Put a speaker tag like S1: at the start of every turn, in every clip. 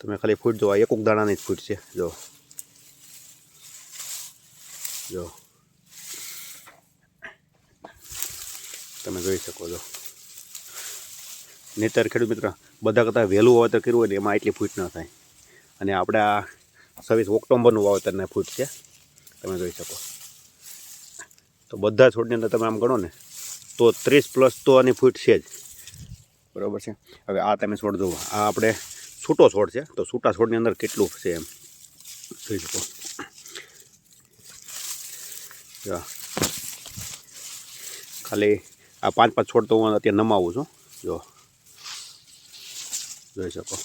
S1: તમે ખાલી ફૂટ જો એક દાણાની જ ફૂટ છે. જો. જો. તમે જોઈ શકો છો. નહીતર ખેડૂત મિત્ર, બધા કરતાં વહેલું વાવેતર કર્યું હોય ને એમાં એટલી ફૂટ ન થાય. અને આપણે આ છવ્વીસ ઓક્ટોબરનું વાવેતરના ફૂટ છે. તમે જોઈ શકો. તો બધા છોડની અંદર તમે આમ ગણો ને, તો ત્રીસ પ્લસ તો આની ફૂટ છે જ. બરાબર છે? હવે આ તમે છોડ જુઓ. આ આપણે છૂટો છોડ છે. તો છૂટા છોડની અંદર કેટલું છે એમ? જોઈ શકો. ખાલી આ પાંચ પાંચ છોડ તો હું અત્યારે નમાવું છું. જો. જોઈ શકો.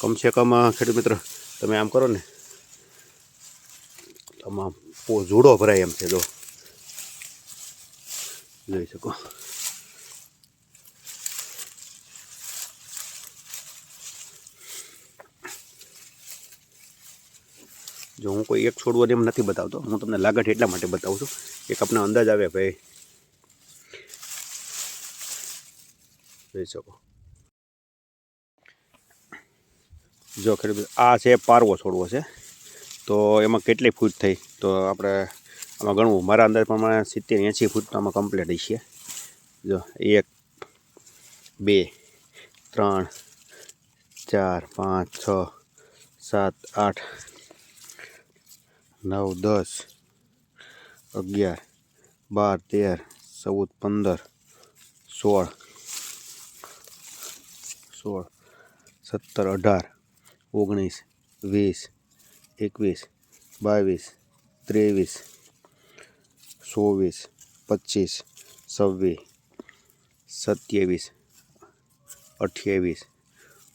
S1: કમસે કમ, ખેડૂત મિત્ર, તમે આમ કરો ને. પો જુડો ભરાય એમ છે, જો. જોઈ શકો. જો હું કોઈ એક છોડવાને એમ નથી બતાવતો, હું તમને લાગટ એટલા માટે બતાવું છું એક આપને અંદાજ આવે ભાઈ. જોઈ શકો. જો ખેડૂત આ છે પારવો છોડવો છે. તો એમાં કેટલી ફૂટ થઈ? તો આપણે આમાં ગણવું, મારા અંદાજ પ્રમાણે સિત્તેર એંસી ફૂટ તો આમાં કમ્પ્લીટ છે. જો, એક, બે, ત્રણ, ચાર, પાંચ, છ, સાત, આઠ નવ દસ અગિયાર બાર તેર ચૌદ પંદર સોળ સોળ સત્તર અઢાર ઓગણીસ વીસ એકવીસ બાવીસ ત્રેવીસ ચોવીસ પચીસ છવ્વીસ સત્યાવીસ અઠ્યાવીસ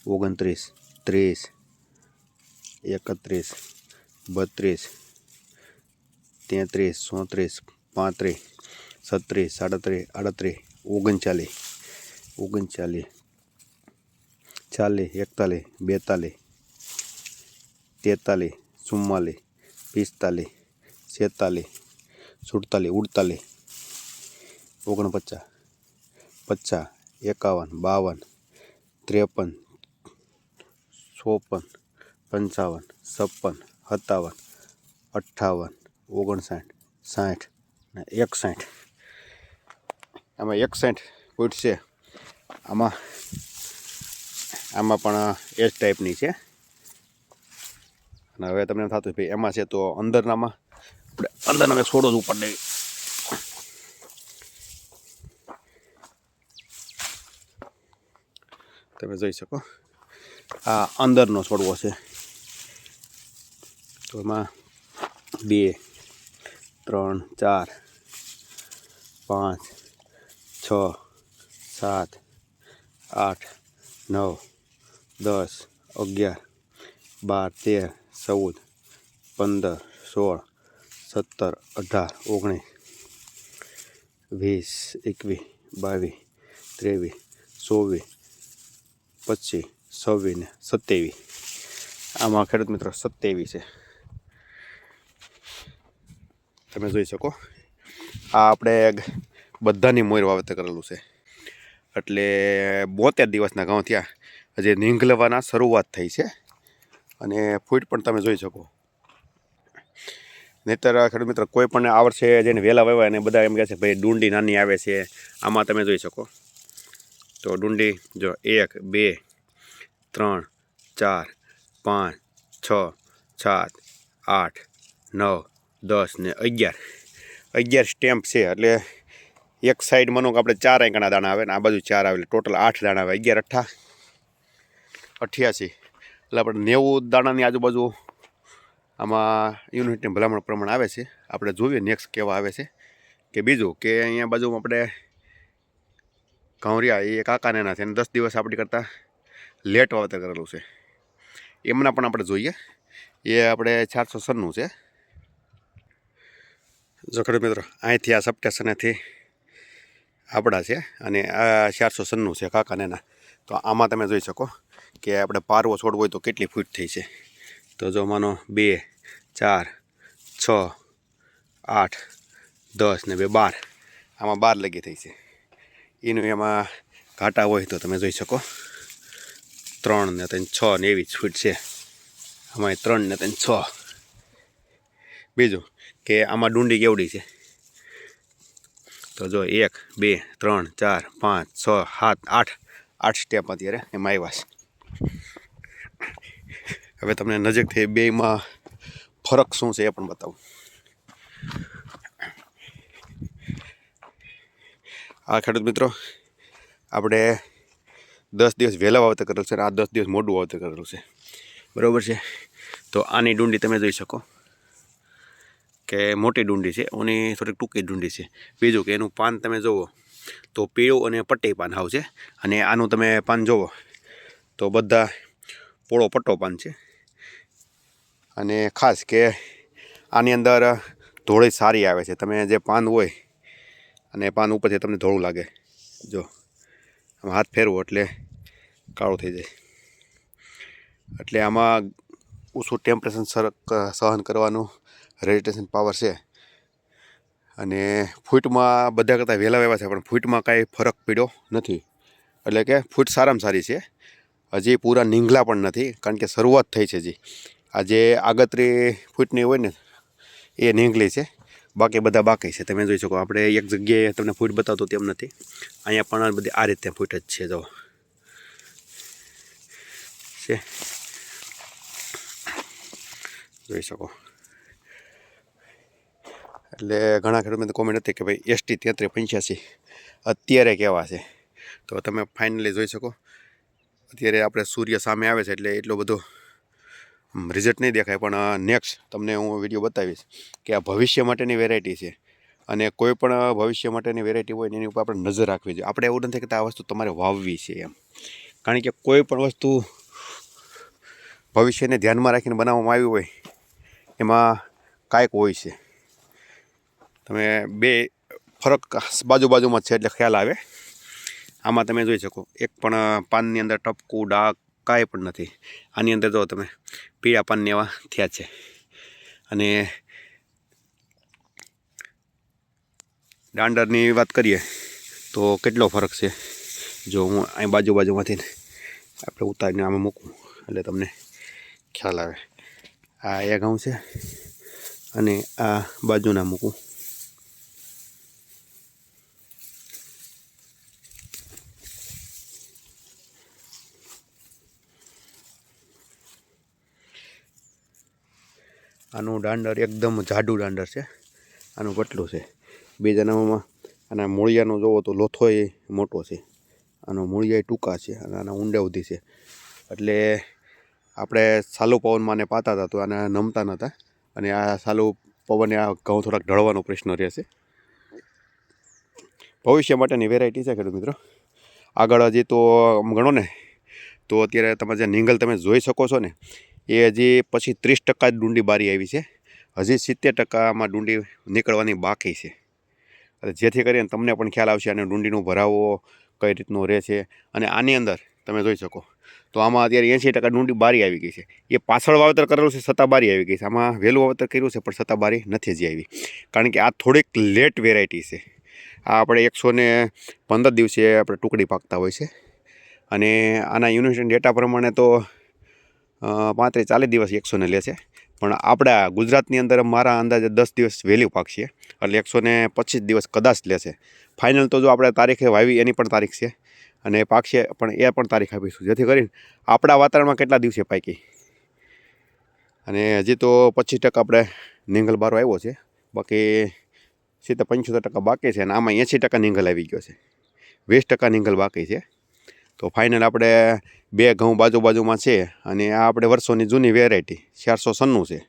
S1: ઓગણત્રીસ ત્રીસ એકત્રીસ બત્રીસ તેત્રીસ, ચોત્રીસ, પાંત્રીસ, છત્રીસ, સાડત્રીસ, આડત્રીસ, ઓગણચાલીસ ઓગણચાલીસ, ચાલીસ, એકતાલીસ, બેતાલીસ, તેતાલીસ, ચુમ્માલીસ, પિસ્તાલીસ, છેતાલીસ, સુડતાલીસ, ઉડતાલીસ, ઓગણપચાસ, પચાસ, એકાવન, બાવન, ત્રેપન, ચોપન, પંચાવન, છપ્પન, સત્તાવન, અઠ્ઠાવન ઓગણસાઠ, સાઠ ને એકસાઠ. આમાં એકસાઠ ફૂટ છે. આમાં આમાં પણ એ જ ટાઈપની છે. અને હવે તમને એમ થતું ભાઈ એમાં છે તો અંદરનામાં, આપણે અંદરના છોડો જ ઉપર દઈએ તમે જોઈ શકો. આ અંદરનો છોડવો છે. તો એમાં બે ત્રણ, ચાર, પાંચ, છ, સાત, આઠ, નવ, દસ, અગિયાર, બાર, તેર, ચૌદ, પંદર, સોળ, સત્તર, અઢાર, ઓગણીસ, વીસ, એકવીસ, બાવીસ, ત્રેવીસ, ચોવીસ, પચીસ, છવ્વીસ ને સત્યાવીસ. આમાં ખેડૂત મિત્રો સત્યાવીસ છે. તમે જોઈ શકો. આ આપણે બધાની મોર વાવેતર કરેલું છે. એટલે બોતેર દિવસના ઘઉં થયા. હજી નીંગલવાના શરૂઆત થઈ છે. અને ફૂટ પણ તમે જોઈ શકો. નહીતર ખેડૂત મિત્ર, કોઈ પણ આ વર્ષે જેને વહેલા વાવ્યા અને બધા એમ કહે છે, ભાઈ, ડુંડી નાની આવે છે. આમાં તમે જોઈ શકો. તો ડુંડી, જો, એક, બે, ત્રણ, ચાર, પાંચ, છ, સાત, આઠ, નવ દસ ને અગિયાર. અગિયાર સ્ટેમ્પ છે, એટલે એક સાઈડ મનો કે આપણે ચાર આંકણા દાણા આવે ને આ બાજુ ચાર આવે ટોટલ આઠ દાણા આવે. અગિયાર અઠ્ઠા અઠ્યાસી. એટલે આપણે નેવું દાણાની આજુબાજુ આમાં યુનિટની ભલામણ પ્રમાણે આવે છે. આપણે જોઈએ નેક્સ્ટ કેવા આવે છે. કે બીજું કે અહીંયા બાજુ આપણે ઘઉંરિયા, એ કાકાને એના છે અને દસ દિવસ આપણી કરતાં લેટ વાવેતર કરેલું છે. એમના પણ આપણે જોઈએ. એ આપણે ચારસો સન્નું છે. જો મિત્રો, અહીંથી આ સપ્ટેશનેથી આપણા છે અને આ ચારસો સન્નું છે કાકાને એના. તો આમાં તમે જોઈ શકો કે આપણે પારવો છોડવો હોય તો કેટલી ફૂટ થઈ છે. તો જો માનો બે, ચાર, છ, આઠ, દસ ને બે, બાર. આમાં બાર લગી થઈ છે. એનું એમાં ઘાટા હોય તો તમે જોઈ શકો. ત્રણ ને ત્રણ છ ને એવી જ ફૂટ છે. આમાં ત્રણ ને ત્રણ છ. બીજું કે આમાં ડુંડી કેવડી છે? તો જો એક, બે, ત્રણ, ચાર, પાંચ, છ, સાત, આઠ આઠ સ્ટેપ અત્યારે એમાં આવ્યા છે. હવે તમને નજીકથી બેમાં ફરક શું છે એ પણ બતાવું. આ ખેડૂત મિત્રો, આપણે દસ દિવસ વહેલા વાવતર કરેલું છે અને આ દસ દિવસ મોડું વાવતર કરેલું છે. બરાબર છે? તો આની ડુંડી તમે જોઈ શકો. કે મોટી ડુંડી છે, ઓની થોડીક ટૂંકી ડુંડી છે. બીજું કે એનું પાન તમે જુઓ તો પીળું અને પટ્ટી પાન છે અને આનું તમે પાન જુઓ તો બધા પોળો પટ્ટો પાન છે. અને ખાસ કે આની અંદર ધોળી સારી આવે છે. તમે જે પાન હોય અને પાન ઉપરથી તમને ધોળું લાગે. જો, આમાં હાથ ફેરવો એટલે કાળું થઈ જાય. એટલે આમાં ઓછું ટેમ્પરેચર સહન કરવાનું રેડિટેશન પાવર છે. અને ફૂટમાં બધા કરતાં વહેલા વહેવા છે પણ ફૂટમાં કાંઈ ફરક પડ્યો નથી. એટલે કે ફૂટ સારામાં સારી છે. હજી પૂરા નીંગલા પણ નથી, કારણ કે શરૂઆત થઈ છે હજી. આ જે આગતરી ફૂટની હોય ને, એ નીંગલી છે. બાકી બધા બાકી છે. તમે જોઈ શકો, આપણે એક જગ્યાએ તમને ફૂટ બતાવતો તેમ નથી. અહીંયા પણ બધી આ રીતે ફૂટ જ છે જો છે. જોઈ શકો. એટલે ઘણા ખેડૂતો કોમેન્ટ હતી કે ભાઈ એસટી તેત્રીસ પંચ્યાસી. અત્યારે કેવા છે? તો તમે ફાઇનલી જોઈ શકો. અત્યારે આપણે સૂર્ય સામે આવે છે એટલે એટલો બધો રિઝલ્ટ નહીં દેખાય. પણ નેક્સ્ટ તમને હું વીડિયો બતાવીશ કે આ ભવિષ્ય માટેની વેરાયટી છે. અને કોઈ પણ ભવિષ્ય માટેની વેરાયટી હોય એની ઉપર આપણે નજર રાખવી જોઈએ. આપણે એવું નથી કે આ વસ્તુ તમારે વાવવી છે એમ. કારણ કે કોઈ પણ વસ્તુ ભવિષ્યને ધ્યાનમાં રાખીને બનાવવામાં આવી હોય, એમાં કાંઈક હોય છે. તમે બે ફરક બાજુ બાજુમાં છે એટલે ખ્યાલ આવે. આમાં તમે જોઈ શકો, એક પણ પાનની અંદર ટપકું, ડાઘ, કાંઈ પણ નથી. આની અંદર જો તમે પીળા પાનને એવા થયા છે. અને દાંડરની વાત કરીએ, તો કેટલો ફરક છે? જો હું અહીં બાજુ બાજુમાંથી આપણે ઉતારીને આમાં મૂકું, એટલે તમને ખ્યાલ આવે. આ એ ઘઉં છે, અને આ બાજુના મૂકું. આનું દાંડર એકદમ જાડું દાંડર છે. આનું પટલું છે. બીજાનામાં આના મૂળિયાનો જોવો તો લોથો એ મોટો છે. આનો મૂળિયા ટૂંકા છે અને આના ઊંડા ઉધી છે. એટલે આપણે સાલુ પવનમાં ને પાતા હતા તો આને નમતા નહોતા અને આ સાલુ પવને આ ઘઉં થોડાક ઢળવાનો પ્રશ્ન રહેશે. ભવિષ્ય માટેની વેરાયટી છે ખેડૂત મિત્રો. આગળ હજી તો આમ ગણો ને, તો અત્યારે તમે જે નીંગલ તમે જોઈ શકો છો ને એ હજી પછી ત્રીસ ટકા જ ડુંડી બારી આવી છે. હજી સિત્તેર ટકામાં ડુંડી નીકળવાની બાકી છે. એટલે જેથી કરીને તમને પણ ખ્યાલ આવશે અને ડુંડીનો ભરાવો કઈ રીતનો રહે છે અને આની અંદર તમે જોઈ શકો. તો આમાં અત્યારે એંસી ટકા ડુંડી બારી આવી ગઈ છે. એ પાછળ વાવેતર કરેલું છે છતાં બારી આવી ગઈ છે. આમાં વહેલું વાવેતર કર્યું છે, પણ છતાં બારી નથી હજી આવી. કારણ કે આ થોડીક લેટ વેરાયટી છે. આ આપણે એકસો ને પંદર દિવસે આપણે ટુકડી પાકતા હોય છે. અને આના યુનિવર્સિટી ડેટા પ્રમાણે તો પાંત્રીસ ચાલીસ દિવસ એકસોને લે છે. પણ આપણા ગુજરાતની અંદર મારા અંદાજે દસ દિવસ વહેલી પાકશે. એટલે એકસો ને પચીસ દિવસ કદાચ લેશે ફાઇનલ તો જો આપણે તારીખે વાવી, એની પણ તારીખ છે. અને પાકશે, પણ એ પણ તારીખ આપીશું. જેથી કરીને આપણા વાતાવરણમાં કેટલા દિવસે પાકી? અને હજી તો પચીસ ટકા આપણે નીંગલ બારો આવ્યો છે. બાકી સિત્તેર પંચોતેર ટકા બાકી છે અને આમાં એંસી ટકા નીંગલ આવી ગયો છે. વીસ ટકા નીંગલ બાકી છે. તો ફાઇનલ આપણે બે ઘઉં બાજુ બાજુમાં છે અને આ આપણે વર્ષોની જૂની વેરાયટી ચારસો સન્નું છે.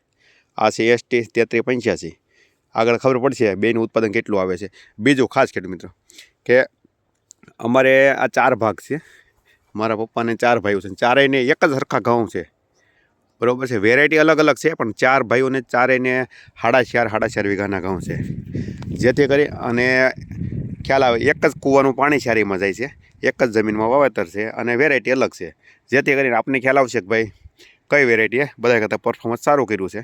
S1: આ છે એસટી તેત્રીસ પંચ્યાસી. આગળ ખબર પડશે બેનું ઉત્પાદન કેટલું આવે છે. બીજું ખાસ ખેડૂત મિત્રો, કે અમારે આ ચાર ભાગ છે. મારા પપ્પાને ચાર ભાઈઓ છે. ચારેયને એક જ સરખા ઘઉં છે. બરાબર છે? વેરાયટી અલગ અલગ છે, પણ ચાર ભાઈઓને ચારેયને સાડા ચાર સાડા ચાર વીઘાના ઘઉં છે. જેથી કરી અને ખ્યાલ આવે, એક જ કૂવાનું પાણી ચારીમાં જાય છે. એક જ જમીનમાં વાવેતર છે અને વેરાયટી અલગ છે. જેથી કરીને આપણને ખ્યાલ આવશે કે ભાઈ, કઈ વેરાયટીએ બધા કરતાં પરફોર્મન્સ સારું કર્યું છે.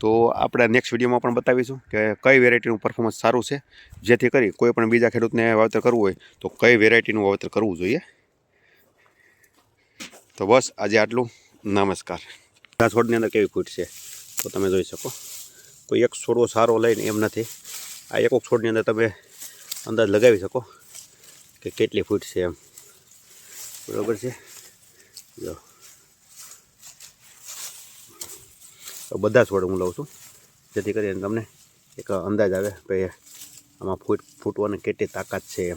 S1: તો આપણે નેક્સ્ટ વિડીયોમાં પણ બતાવીશું કે કઈ વેરાયટીનું પરફોર્મન્સ સારું છે. જેથી કરી કોઈ પણ બીજા ખેડૂતને વાવેતર કરવું હોય તો કઈ વેરાયટીનું વાવેતર કરવું જોઈએ. તો બસ આજે આટલું. નમસ્કાર. આ છોડની અંદર કેવી ફૂટ છે? તો તમે જોઈ શકો. કોઈ એક છોડવો સારો લઈને એમ નથી. આ એક છોડની અંદર તમે અંદાજ લગાવી શકો. કે કેટલી ફૂટ છે એમ. બરાબર છે? જો બધા છોડ હું લઉં છું. જેથી કરીને તમને એક અંદાજ આવે કે આમાં ફૂટ, ફૂટવાની કેટલી તાકાત છે એમ.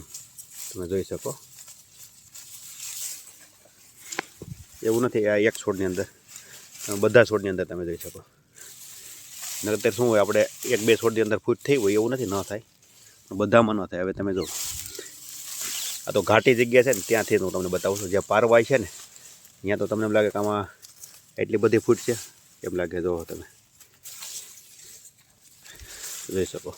S1: તમે જોઈ શકો. એવું નથી, આ એક છોડની અંદર. બધા છોડની અંદર તમે જોઈ શકો. નકર શું હોય, આપણે એક, બે છોડની અંદર ફૂટ થઈ હોય, એવું નથી, ન થાય. બધામાં ન થાય. હવે તમે જો. આ તો ઘાટી જગ્યા છે ને, ત્યાંથી હું તમને બતાવું છું. જ્યાં પારવાય છે ને, ત્યાં તો તમને એમ લાગે કે આમાં એટલી બધી ફૂટ છે. એમ લાગે જો તમે. જોઈ શકો.